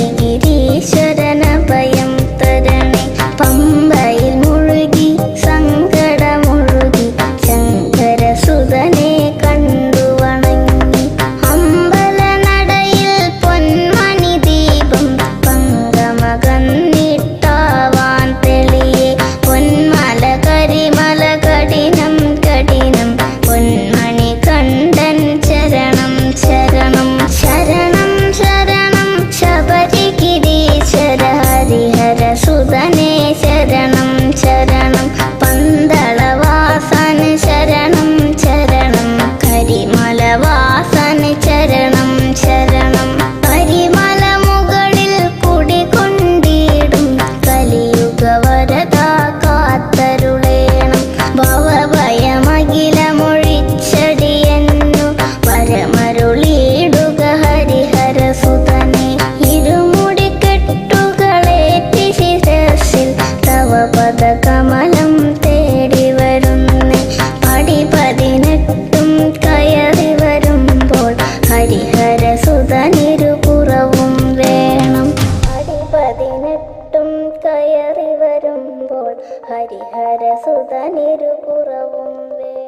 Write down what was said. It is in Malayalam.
你的。ഹരിഹരസുതനിരു കുറവും വേ